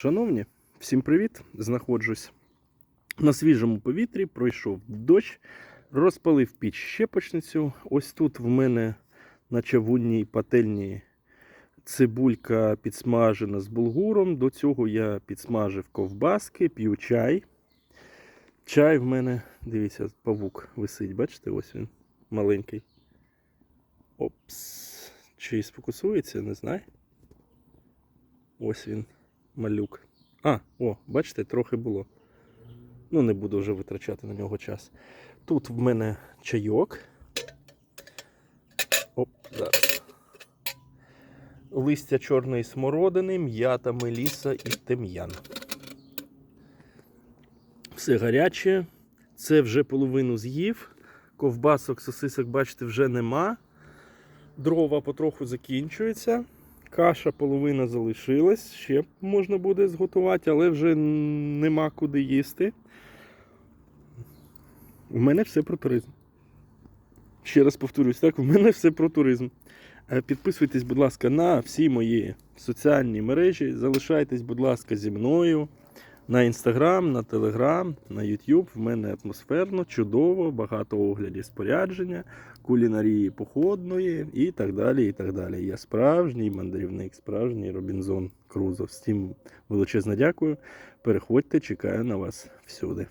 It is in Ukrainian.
Шановні, всім привіт! Знаходжусь на свіжому повітрі, пройшов дощ, розпалив піч щепочницю. Ось тут в мене на чавунній пательні цибулька підсмажена з булгуром. До цього я підсмажив ковбаски, п'ю чай. Чай в мене, дивіться, павук висить, бачите, ось він маленький. Опс. Чи сфокусується, не знаю. Ось він, малюк. А, о, бачите, трохи було. Ну, не буду вже витрачати на нього час. Тут в мене чайок. Оп, зараз. Листя чорної смородини, м'ята, меліса і тим'ян. Все гаряче. Це вже половину з'їв. Ковбасок, сосисок, бачите, вже нема. Дрова потроху закінчуються. Каша половина залишилась, ще можна буде зготувати, але вже нема куди їсти. У мене все про туризм. Ще раз повторюсь, так, у мене все про туризм. Е, Підписуйтесь, будь ласка, на всі мої соціальні мережі. Залишайтесь, будь ласка, зі мною на Інстаграм, на Телеграм, на Ютуб. В мене атмосферно, чудово, багато оглядів спорядження, кулінарії походної і так далі. і так далі. Я справжній мандрівник, справжній Робінзон Крузо. Всім величезно дякую. Переходьте, чекаю на вас всюди.